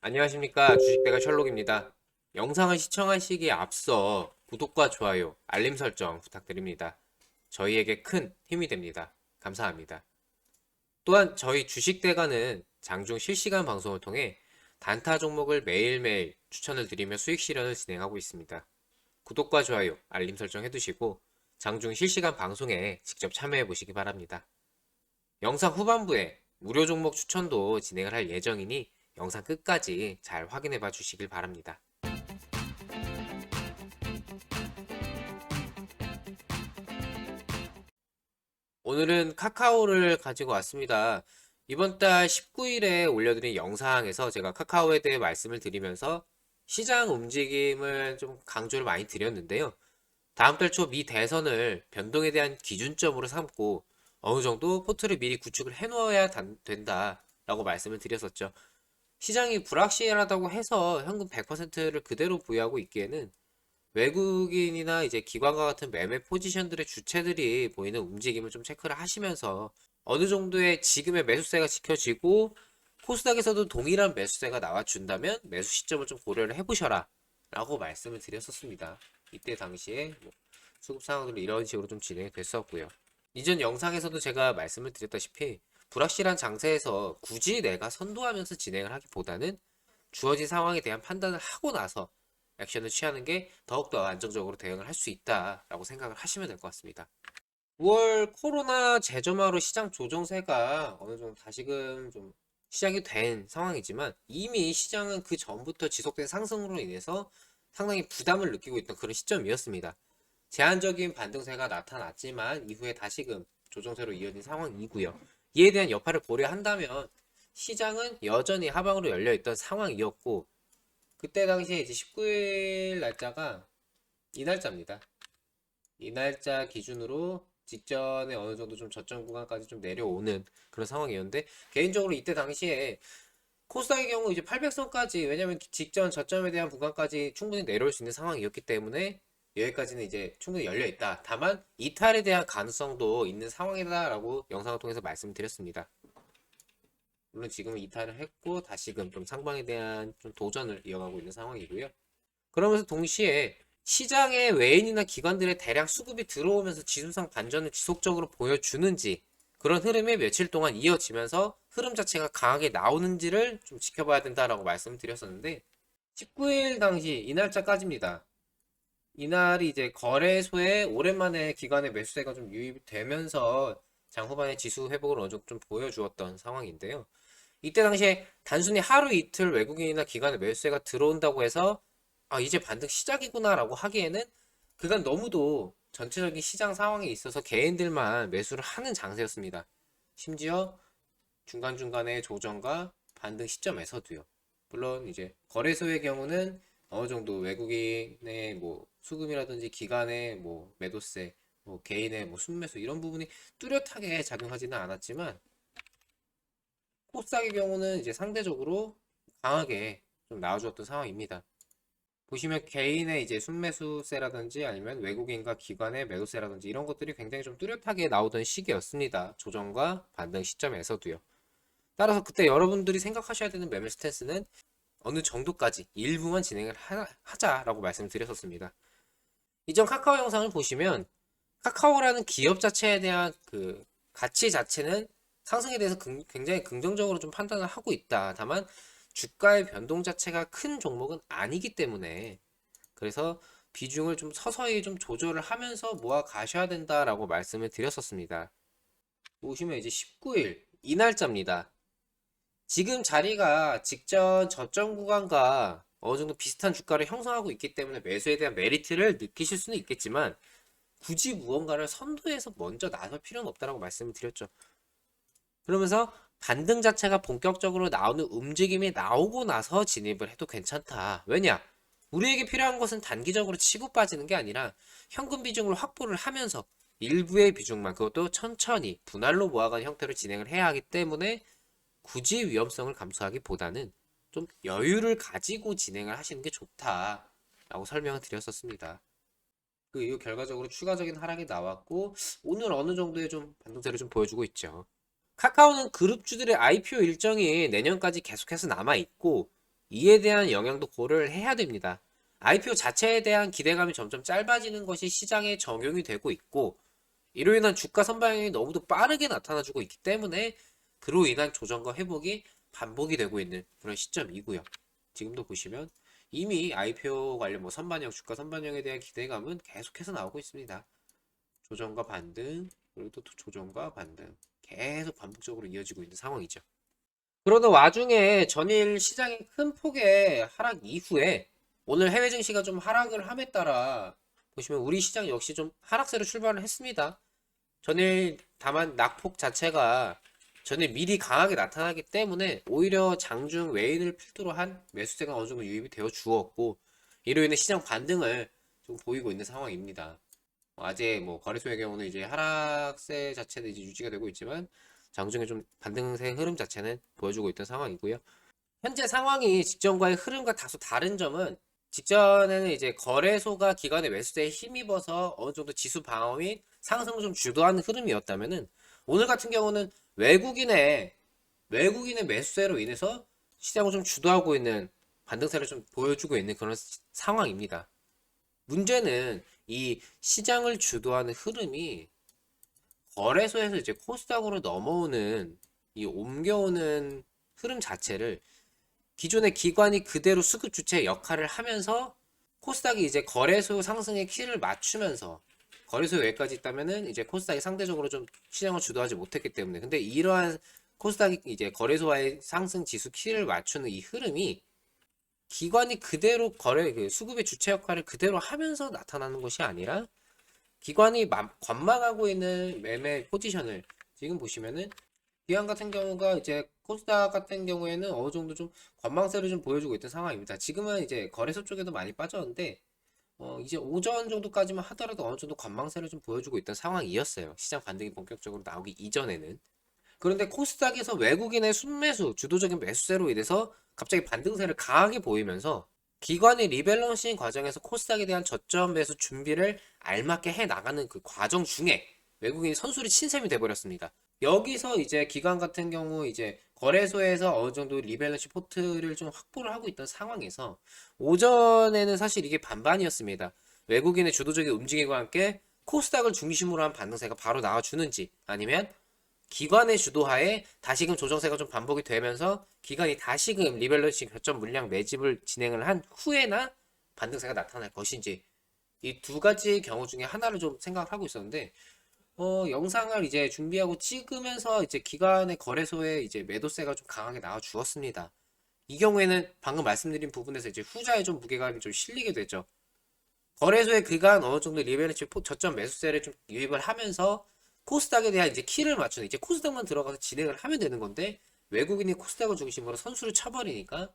안녕하십니까 주식대가 셜록입니다. 영상을 시청하시기에 앞서 구독과 좋아요, 알림 설정 부탁드립니다. 저희에게 큰 힘이 됩니다. 감사합니다. 또한 저희 주식대가는 장중 실시간 방송을 통해 단타 종목을 매일매일 추천을 드리며 수익 실현을 진행하고 있습니다. 구독과 좋아요, 알림 설정 해두시고 장중 실시간 방송에 직접 참여해 보시기 바랍니다. 영상 후반부에 무료 종목 추천도 진행을 할 예정이니 영상 끝까지 잘 확인해 봐 주시길 바랍니다. 오늘은 카카오를 가지고 왔습니다. 이번 달 19일에 올려드린 영상에서 제가 카카오에 대해 말씀을 드리면서 시장 움직임을 좀 강조를 많이 드렸는데요. 다음 달 초 미 대선을 변동에 대한 기준점으로 삼고 어느 정도 포트를 미리 구축을 해 놓아야 된다라고 말씀을 드렸었죠. 시장이 불확실하다고 해서 현금 100%를 그대로 보유하고 있기에는 외국인이나 이제 기관과 같은 매매 포지션들의 주체들이 보이는 움직임을 좀 체크를 하시면서 어느 정도의 지금의 매수세가 지켜지고 코스닥에서도 동일한 매수세가 나와준다면 매수 시점을 좀 고려를 해보셔라 라고 말씀을 드렸었습니다. 이때 당시에 뭐 수급 상황들이 이런 식으로 좀 진행이 됐었고요. 이전 영상에서도 제가 말씀을 드렸다시피 불확실한 장세에서 굳이 내가 선도하면서 진행을 하기보다는 주어진 상황에 대한 판단을 하고 나서 액션을 취하는 게 더욱더 안정적으로 대응을 할 수 있다라고 생각을 하시면 될 것 같습니다. 9월 코로나 재점화로 시장 조정세가 어느 정도 다시금 좀 시작이 된 상황이지만 이미 시장은 그 전부터 지속된 상승으로 인해서 상당히 부담을 느끼고 있던 그런 시점이었습니다. 제한적인 반등세가 나타났지만 이후에 다시금 조정세로 이어진 상황이고요. 이에 대한 여파를 고려한다면 시장은 여전히 하방으로 열려 있던 상황이었고 그때 당시에 이제 19일 날짜가 이 날짜입니다. 이 날짜 기준으로 직전에 어느 정도 좀 저점 구간까지 좀 내려오는 그런 상황이었는데 개인적으로 이때 당시에 코스닥의 경우 이제 800선까지 왜냐면 직전 저점에 대한 구간까지 충분히 내려올 수 있는 상황이었기 때문에 여기까지는 이제 충분히 열려 있다. 다만 이탈에 대한 가능성도 있는 상황이다라고 영상을 통해서 말씀드렸습니다. 물론 지금은 이탈을 했고 다시금 좀 상방에 대한 좀 도전을 이어가고 있는 상황이고요. 그러면서 동시에 시장의 외인이나 기관들의 대량 수급이 들어오면서 지수상 반전을 지속적으로 보여주는지 그런 흐름이 며칠 동안 이어지면서 흐름 자체가 강하게 나오는지를 좀 지켜봐야 된다라고 말씀드렸었는데 19일 당시 이 날짜까지입니다. 이날이 이제 거래소에 오랜만에 기관의 매수세가 좀 유입되면서 장 후반에 지수 회복을 어느 정도 좀 보여주었던 상황인데요. 이때 당시에 단순히 하루 이틀 외국인이나 기관의 매수세가 들어온다고 해서 아 이제 반등 시작이구나라고 하기에는 그간 너무도 전체적인 시장 상황에 있어서 개인들만 매수를 하는 장세였습니다. 심지어 중간중간에 조정과 반등 시점에서도요. 물론 이제 거래소의 경우는 어느 정도 외국인의 뭐 수금이라든지 기관의 뭐 매도세, 뭐 개인의 뭐 순매수 이런 부분이 뚜렷하게 작용하지는 않았지만 코스닥의 경우는 이제 상대적으로 강하게 좀 나와주었던 상황입니다. 보시면 개인의 이제 순매수세라든지 아니면 외국인과 기관의 매도세라든지 이런 것들이 굉장히 좀 뚜렷하게 나오던 시기였습니다. 조정과 반등 시점에서도요. 따라서 그때 여러분들이 생각하셔야 되는 매매 스탠스는 어느 정도까지 일부만 진행을 하, 자라고 말씀드렸었습니다. 이전 카카오 영상을 보시면 카카오라는 기업 자체에 대한 그 가치 자체는 상승에 대해서 긍, 굉장히 긍정적으로 좀 판단을 하고 있다. 다만 주가의 변동 자체가 큰 종목은 아니기 때문에 그래서 비중을 좀 서서히 좀 조절을 하면서 모아 가셔야 된다라고 말씀을 드렸었습니다. 보시면 이제 19일 이 날짜입니다. 지금 자리가 직전 저점 구간과 어느 정도 비슷한 주가를 형성하고 있기 때문에 매수에 대한 메리트를 느끼실 수는 있겠지만 굳이 무언가를 선도해서 먼저 나설 필요는 없다라고 말씀을 드렸죠. 그러면서 반등 자체가 본격적으로 나오는 움직임이 나오고 나서 진입을 해도 괜찮다. 왜냐? 우리에게 필요한 것은 단기적으로 치고 빠지는 게 아니라 현금 비중을 확보를 하면서 일부의 비중만 그것도 천천히 분할로 모아가는 형태로 진행을 해야 하기 때문에 굳이 위험성을 감수하기보다는 좀 여유를 가지고 진행을 하시는 게 좋다라고 설명을 드렸었습니다. 그 이후 결과적으로 추가적인 하락이 나왔고 오늘 어느 정도의 좀 반등세를 좀 보여주고 있죠. 카카오는 그룹주들의 IPO 일정이 내년까지 계속해서 남아 있고 이에 대한 영향도 고려를 해야 됩니다. IPO 자체에 대한 기대감이 점점 짧아지는 것이 시장에 적용이 되고 있고 이로 인한 주가 선방향이 너무도 빠르게 나타나주고 있기 때문에 그로 인한 조정과 회복이 반복이 되고 있는 그런 시점이고요. 지금도 보시면 이미 IPO 관련 뭐 선반영, 주가 선반영에 대한 기대감은 계속해서 나오고 있습니다. 조정과 반등, 그리고 또 조정과 반등 계속 반복적으로 이어지고 있는 상황이죠. 그러는 와중에 전일 시장의 큰 폭의 하락 이후에 오늘 해외 증시가 좀 하락을 함에 따라 보시면 우리 시장 역시 좀 하락세로 출발을 했습니다. 전일 다만 낙폭 자체가 전일 미리 강하게 나타나기 때문에 오히려 장중 외인을 필두로 한 매수세가 어느 정도 유입이 되어 주었고 이로 인해 시장 반등을 좀 보이고 있는 상황입니다. 뭐 아직 뭐 거래소의 경우는 이제 하락세 자체는 이제 유지가 되고 있지만 장중에 좀 반등세 흐름 자체는 보여주고 있던 상황이고요. 현재 상황이 직전과의 흐름과 다소 다른 점은 직전에는 이제 거래소가 기관의 매수세에 힘입어서 어느 정도 지수 방어 및 상승을 좀 주도하는 흐름이었다면은 오늘 같은 경우는 외국인의 외국인의 매수세로 인해서 시장을 좀 주도하고 있는 반등세를 좀 보여주고 있는 그런 시- 상황입니다. 문제는 이 시장을 주도하는 흐름이 거래소에서 이제 코스닥으로 넘어오는 이 옮겨오는 흐름 자체를 기존의 기관이 그대로 수급 주체 역할을 하면서 코스닥이 이제 거래소 상승의 키를 맞추면서 거래소 여기까지 있다면은 이제 코스닥이 상대적으로 좀 시장을 주도하지 못했기 때문에 근데 이러한 코스닥이 이제 거래소와의 상승 지수 키를 맞추는 이 흐름이 기관이 그대로 거래 그 수급의 주체 역할을 그대로 하면서 나타나는 것이 아니라 기관이 마- 관망하고 있는 매매 포지션을 지금 보시면은 기관 같은 경우가 이제 코스닥 같은 경우에는 어느 정도 좀 관망세를 좀 보여주고 있던 상황입니다. 지금은 이제 거래소 쪽에도 많이 빠졌는데 어, 이제 오전 정도까지만 하더라도 어느 정도 관망세를 좀 보여주고 있던 상황이었어요. 시장 반등이 본격적으로 나오기 이전에는. 그런데 코스닥에서 외국인의 순매수, 주도적인 매수세로 인해서 갑자기 반등세를 강하게 보이면서 기관의 리밸런싱 과정에서 코스닥에 대한 저점 매수 준비를 알맞게 해 나가는 그 과정 중에 외국인이 선수를 친 셈이 돼버렸습니다. 여기서 이제 기관 같은 경우 이제 거래소에서 어느 정도 리밸런싱 포트를 좀 확보를 하고 있던 상황에서 오전에는 사실 이게 반반이었습니다. 외국인의 주도적인 움직임과 함께 코스닥을 중심으로 한 반등세가 바로 나와주는지 아니면 기관의 주도하에 다시금 조정세가 좀 반복이 되면서 기관이 다시금 리밸런싱 결점 물량 매집을 진행을 한 후에나 반등세가 나타날 것인지 이 두 가지 경우 중에 하나를 좀 생각을 하고 있었는데 어, 영상을 이제 준비하고 찍으면서 이제 기관의 거래소에 이제 매도세가 좀 강하게 나와 주었습니다. 이 경우에는 방금 말씀드린 부분에서 이제 후자에 좀 무게감이 좀 실리게 되죠. 거래소의 기간 어느 정도 리밸런스 포- 저점 매수세를 좀 유입을 하면서 코스닥에 대한 이제 키를 맞추는 이제 코스닥만 들어가서 진행을 하면 되는 건데 외국인이 코스닥을 중심으로 선수를 쳐버리니까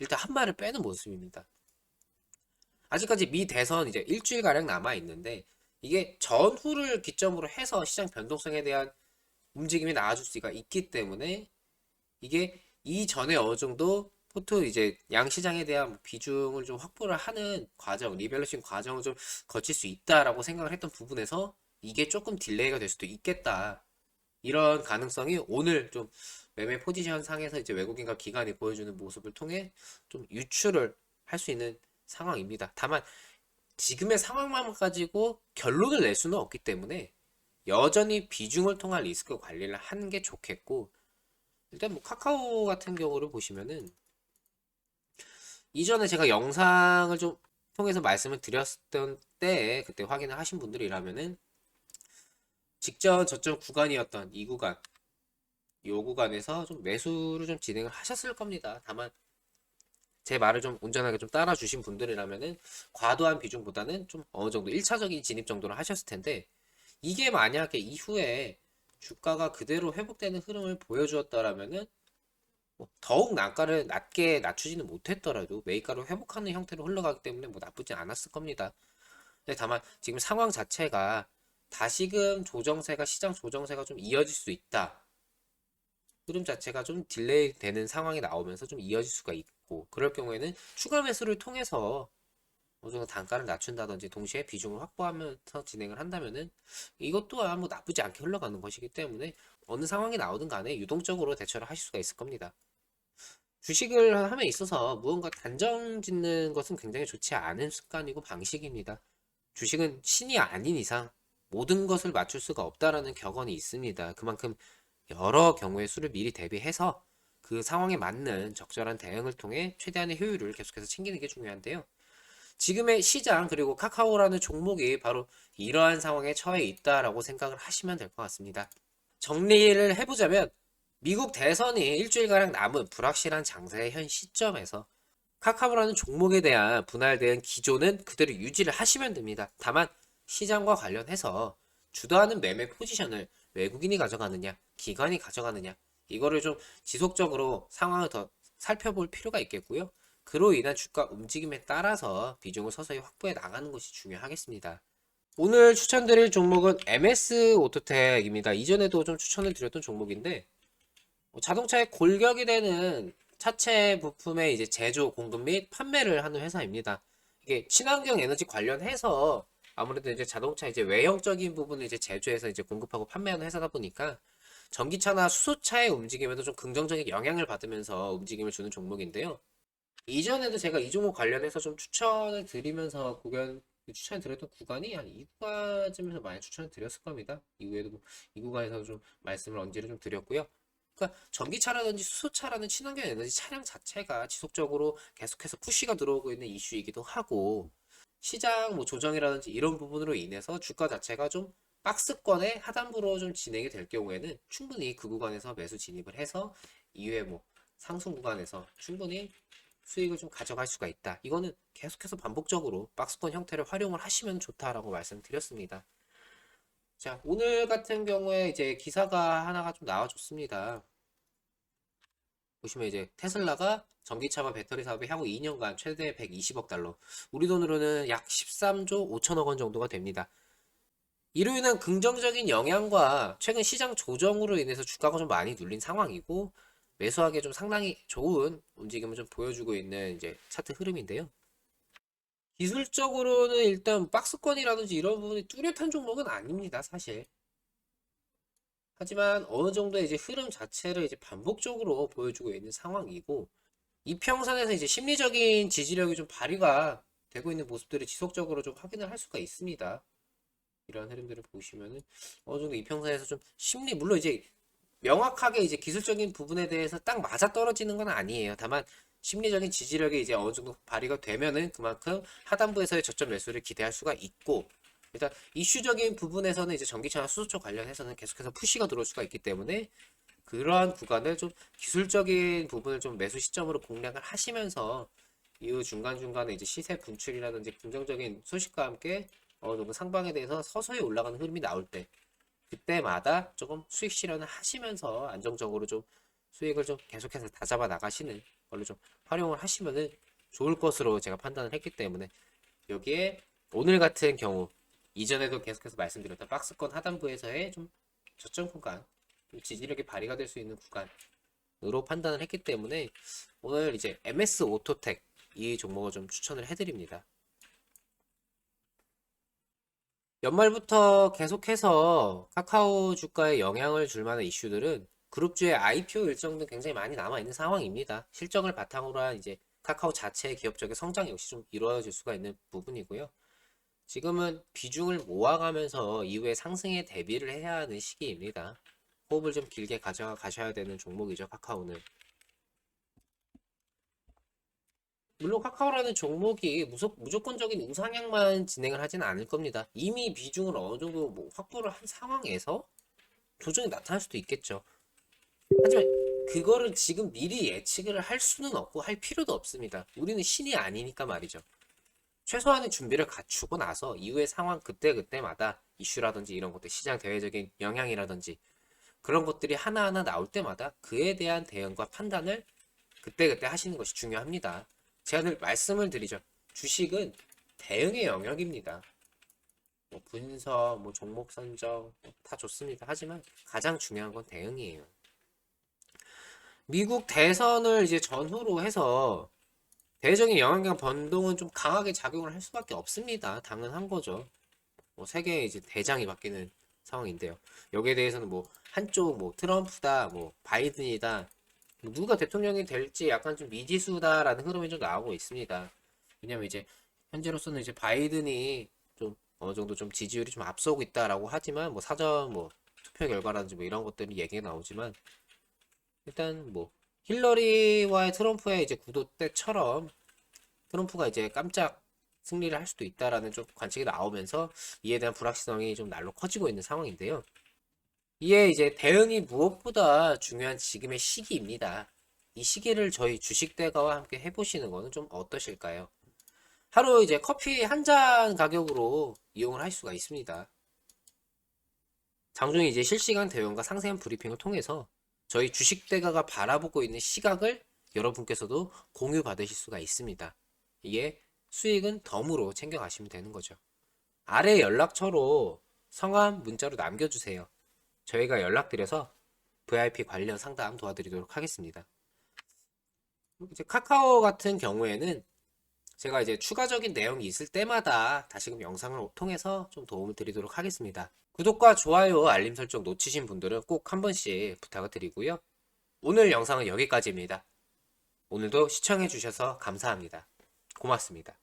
일단 한 발을 빼는 모습입니다. 아직까지 미 대선 이제 일주일 가량 남아 있는데 이게 전후를 기점으로 해서 시장 변동성에 대한 움직임이 나와줄 수가 있기 때문에 이게 이전에 어느 정도 포트 이제 양 시장에 대한 비중을 좀 확보를 하는 과정, 리밸런싱 과정을 좀 거칠 수 있다라고 생각을 했던 부분에서 이게 조금 딜레이가 될 수도 있겠다. 이런 가능성이 오늘 좀 매매 포지션 상에서 이제 외국인과 기관이 보여주는 모습을 통해 좀 유출을 할 수 있는 상황입니다. 다만 지금의 상황만 가지고 결론을 낼 수는 없기 때문에 여전히 비중을 통한 리스크 관리를 하는 게 좋겠고 일단 뭐 카카오 같은 경우를 보시면은 이전에 제가 영상을 좀 통해서 말씀을 드렸던 때에 그때 확인을 하신 분들이라면은 직전 저점 구간이었던 이 구간 이 구간에서 좀 매수를 좀 진행을 하셨을 겁니다. 다만 제 말을 좀 온전하게 좀 따라주신 분들이라면은 과도한 비중보다는 좀 어느 정도 1차적인 진입 정도를 하셨을 텐데 이게 만약에 이후에 주가가 그대로 회복되는 흐름을 보여주었더라면은 뭐 더욱 난가를 낮게 낮추지는 못했더라도 매입가를 회복하는 형태로 흘러가기 때문에 뭐 나쁘진 않았을 겁니다. 근데 다만 지금 상황 자체가 다시금 조정세가 시장 조정세가 좀 이어질 수 있다. 흐름 자체가 좀 딜레이 되는 상황이 나오면서 좀 이어질 수가 있 고 그럴 경우에는 추가 매수를 통해서 어느 정도 단가를 낮춘다든지 동시에 비중을 확보하면서 진행을 한다면은 이것 또한 뭐 나쁘지 않게 흘러가는 것이기 때문에 어느 상황이 나오든 간에 유동적으로 대처를 하실 수가 있을 겁니다. 주식을 함에 있어서 무언가 단정 짓는 것은 굉장히 좋지 않은 습관이고 방식입니다. 주식은 신이 아닌 이상 모든 것을 맞출 수가 없다라는 격언이 있습니다. 그만큼 여러 경우의 수를 미리 대비해서 그 상황에 맞는 적절한 대응을 통해 최대한의 효율을 계속해서 챙기는 게 중요한데요. 지금의 시장 그리고 카카오라는 종목이 바로 이러한 상황에 처해 있다라고 생각을 하시면 될 것 같습니다. 정리를 해보자면 미국 대선이 일주일가량 남은 불확실한 장세의 현 시점에서 카카오라는 종목에 대한 분할 대응 기조는 그대로 유지를 하시면 됩니다. 다만 시장과 관련해서 주도하는 매매 포지션을 외국인이 가져가느냐, 기관이 가져가느냐, 이거를 좀 지속적으로 상황을 더 살펴볼 필요가 있겠고요. 그로 인한 주가 움직임에 따라서 비중을 서서히 확보해 나가는 것이 중요하겠습니다. 오늘 추천드릴 종목은 MS 오토텍입니다. 이전에도 좀 추천을 드렸던 종목인데 어, 자동차의 골격이 되는 차체 부품의 이제 제조, 공급 및 판매를 하는 회사입니다. 이게 친환경 에너지 관련해서 아무래도 이제 자동차 이제 외형적인 부분을 이제 제조해서 이제 공급하고 판매하는 회사다 보니까 전기차나 수소차의 움직임에도 좀 긍정적인 영향을 받으면서 움직임을 주는 종목인데요. 이전에도 제가 이 종목 관련해서 좀 추천을 드리면서 구간 추천을 드렸던 구간이 한 2구간쯤에서 많이 추천을 드렸을 겁니다. 이후에도 뭐이 구간에서 좀 말씀을 언제를 좀 드렸고요. 그러니까 전기차라든지 수소차라는 친환경 에너지 차량 자체가 지속적으로 계속해서 푸시가 들어오고 있는 이슈이기도 하고 시장 뭐 조정이라든지 이런 부분으로 인해서 주가 자체가 좀 박스권의 하단부로 좀 진행이 될 경우에는 충분히 그 구간에서 매수 진입을 해서 이후에 뭐 상승 구간에서 충분히 수익을 좀 가져갈 수가 있다. 이거는 계속해서 반복적으로 박스권 형태를 활용을 하시면 좋다라고 말씀드렸습니다. 자, 오늘 같은 경우에 이제 기사가 하나가 좀 나와줬습니다. 보시면 이제 테슬라가 전기차와 배터리 사업에 향후 2년간 최대 120억 달러, 우리 돈으로는 약 13조 5천억 원 정도가 됩니다. 이로 인한 긍정적인 영향과 최근 시장 조정으로 인해서 주가가 좀 많이 눌린 상황이고 매수하기에 좀 상당히 좋은 움직임을 좀 보여주고 있는 이제 차트 흐름인데요. 기술적으로는 일단 박스권이라든지 이런 부분이 뚜렷한 종목은 아닙니다, 사실. 하지만 어느 정도의 이제 흐름 자체를 이제 반복적으로 보여주고 있는 상황이고, 이평선에서 이제 심리적인 지지력이 좀 발휘가 되고 있는 모습들을 지속적으로 좀 확인을 할 수가 있습니다. 이런 흐름들을 보시면은 어느 정도 이평선에서 좀 심리, 물론 이제 명확하게 이제 기술적인 부분에 대해서 딱 맞아 떨어지는 건 아니에요. 다만 심리적인 지지력이 이제 어느 정도 발휘가 되면은 그만큼 하단부에서의 저점 매수를 기대할 수가 있고 일단 이슈적인 부분에서는 이제 전기차나 수소차 관련해서는 계속해서 푸시가 들어올 수가 있기 때문에 그러한 구간을 좀 기술적인 부분을 좀 매수 시점으로 공략을 하시면서 이후 중간중간에 이제 시세 분출이라든지 긍정적인 소식과 함께 어느 정도 상방에 대해서 서서히 올라가는 흐름이 나올 때 그때마다 조금 수익 실현을 하시면서 안정적으로 좀 수익을 좀 계속해서 다 잡아 나가시는 걸로 좀 활용을 하시면은 좋을 것으로 제가 판단을 했기 때문에 여기에 오늘 같은 경우 이전에도 계속해서 말씀드렸던 박스권 하단부에서의 좀 저점 구간 좀 지지력이 발휘가 될 수 있는 구간으로 판단을 했기 때문에 오늘 이제 MS 오토텍 이 종목을 좀 추천을 해드립니다. 연말부터 계속해서 카카오 주가에 영향을 줄 만한 이슈들은 그룹주의 IPO 일정 등 굉장히 많이 남아 있는 상황입니다. 실적을 바탕으로 한 이제 카카오 자체의 기업적인 성장 역시 좀 이루어질 수가 있는 부분이고요. 지금은 비중을 모아가면서 이후에 상승에 대비를 해야 하는 시기입니다. 호흡을 좀 길게 가져가셔야 되는 종목이죠, 카카오는. 물론 카카오라는 종목이 무조, 무조건적인 우상향만 진행을 하진 않을 겁니다. 이미 비중을 어느 정도 뭐 확보를 한 상황에서 조정이 나타날 수도 있겠죠. 하지만 그거를 지금 미리 예측을 할 수는 없고 할 필요도 없습니다. 우리는 신이 아니니까 말이죠. 최소한의 준비를 갖추고 나서 이후의 상황 그때그때마다 이슈라든지 이런 것들 시장 대외적인 영향이라든지 그런 것들이 하나하나 나올 때마다 그에 대한 대응과 판단을 그때그때 하시는 것이 중요합니다. 제가 늘 말씀을 드리죠. 주식은 대응의 영역입니다. 뭐 분석, 뭐 종목 선정 뭐다 좋습니다. 하지만 가장 중요한 건 대응이에요. 미국 대선을 이제 전후로 해서 대외적인 영향과 변동은 좀 강하게 작용을 할 수밖에 없습니다. 당연한 거죠. 뭐 세계의 이제 대장이 바뀌는 상황인데요. 여기에 대해서는 뭐 한쪽 뭐 트럼프다, 뭐 바이든이다, 뭐 누가 대통령이 될지 약간 좀 미지수다라는 흐름이 좀 나오고 있습니다. 왜냐면 이제 현재로서는 이제 바이든이 좀 어느 정도 좀 지지율이 좀 앞서고 있다라고 하지만 뭐 사전 뭐 투표 결과라든지 뭐 이런 것들이 얘기가 나오지만 일단 뭐 힐러리와의 트럼프의 이제 구도 때처럼 트럼프가 이제 깜짝 승리를 할 수도 있다라는 좀 관측이 나오면서 이에 대한 불확실성이 좀 날로 커지고 있는 상황인데요. 이에 이제 대응이 무엇보다 중요한 지금의 시기입니다. 이 시기를 저희 주식대가와 함께 해보시는 거는 좀 어떠실까요? 하루 이제 커피 한 잔 가격으로 이용을 할 수가 있습니다. 장중에 이제 실시간 대응과 상세한 브리핑을 통해서 저희 주식대가가 바라보고 있는 시각을 여러분께서도 공유 받으실 수가 있습니다. 이게 수익은 덤으로 챙겨가시면 되는 거죠. 아래 연락처로 성함 문자로 남겨주세요. 저희가 연락드려서 VIP 관련 상담 도와드리도록 하겠습니다. 이제 카카오 같은 경우에는 제가 이제 추가적인 내용이 있을 때마다 다시금 영상을 통해서 좀 도움을 드리도록 하겠습니다. 구독과 좋아요, 알림 설정 놓치신 분들은 꼭 한 번씩 부탁을 드리고요. 오늘 영상은 여기까지입니다. 오늘도 시청해 주셔서 감사합니다. 고맙습니다.